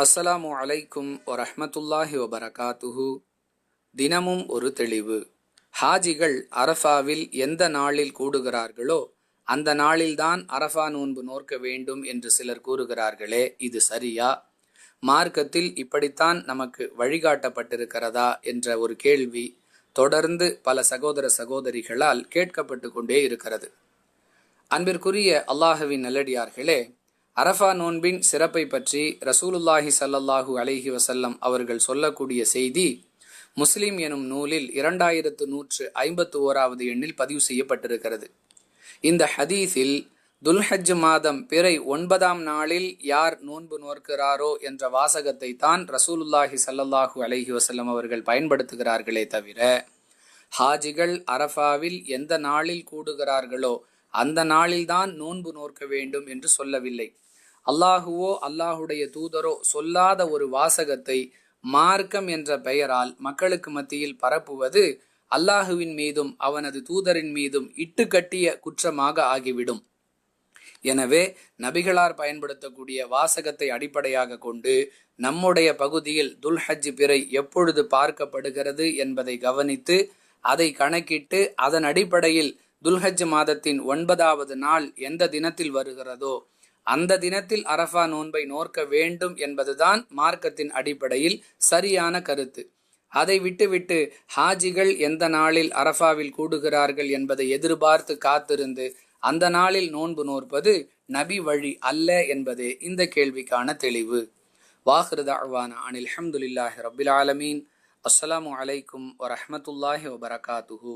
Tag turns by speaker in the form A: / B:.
A: அஸ்ஸலாமு அலைக்கும் வரஹ்மத்துல்லாஹி வபரகாத்துஹு. தினமும் ஒரு தெளிவு. ஹாஜிகள் அரஃபாவில் எந்த நாளில் கூடுகிறார்களோ அந்த நாளில்தான் அரஃபா நோன்பு நோர்க்க வேண்டும் என்று சிலர் கூறுகிறார்களே இது சரியா? மார்க்கத்தில் இப்படித்தான் நமக்கு வழிகாட்டப்பட்டிருக்கிறதா என்ற ஒரு கேள்வி தொடர்ந்து பல சகோதர சகோதரிகளால் கேட்கப்பட்டு கொண்டே இருக்கிறது. அன்பிற்குரிய அல்லாஹுவின் நல்லடியார்களே அரஃபா நோன்பின் சிறப்பை பற்றி ரசூலுல்லாஹி சல்லல்லாஹு அலைஹி வசல்லம் அவர்கள் சொல்லக்கூடிய செய்தி முஸ்லிம் எனும் நூலில் இரண்டாயிரத்து நூற்று ஐம்பத்து ஓராவது எண்ணில் பதிவு செய்யப்பட்டிருக்கிறது. இந்த ஹதீஸில் துல்ஹஜ் மாதம் பிறை ஒன்பதாம் நாளில் யார் நோன்பு நோக்கிறாரோ என்ற வாசகத்தை தான் ரசூலுல்லாஹி சல்லல்லாஹு அலைஹி வசல்லம் அவர்கள் பயன்படுத்துகிறார்களே தவிர ஹாஜிகள் அரஃபாவில் எந்த நாளில் கூடுகிறார்களோ அந்த நாளில்தான் நோன்பு நோக்க வேண்டும் என்று சொல்லவில்லை. அல்லாஹுவோ அல்லாஹுடைய தூதரோ சொல்லாத ஒரு வாசகத்தை மார்க்கம் என்ற பெயரால் மக்களுக்கு மத்தியில் பரப்புவது அல்லாஹுவின் மீதும் அவனது தூதரின் மீதும் இட்டுக்கட்டிய குற்றமாக ஆகிவிடும். எனவே நபிகளார் பயன்படுத்தக்கூடிய வாசகத்தை அடிப்படையாக கொண்டு நம்முடைய பகுதியில் துல்ஹஜ் பிறை எப்பொழுது பார்க்கப்படுகிறது என்பதை கவனித்து அதை கணக்கிட்டு அதன் அடிப்படையில் துல்ஹஜ் மாதத்தின் ஒன்பதாவது நாள் எந்த தினத்தில் வருகிறதோ அந்த தினத்தில் அரஃபா நோன்பை நோர்க்க வேண்டும் என்பதுதான் மார்க்கத்தின் அடிப்படையில் சரியான கருத்து. அதை விட்டுவிட்டு ஹாஜிகள் எந்த நாளில் அரஃபாவில் கூடுகிறார்கள் என்பதை எதிர்பார்த்து காத்திருந்து அந்த நாளில் நோன்பு நோற்பது நபி வழி அல்ல என்பதே இந்த கேள்விக்கான தெளிவு. வாஹிருத அவானா அனில் அஹமதுல்லாஹி ரபில் ஆலமீன். அஸ்ஸலாமு அலைக்கும் வரமத்துல்லாஹி வபரகாத்துஹூ.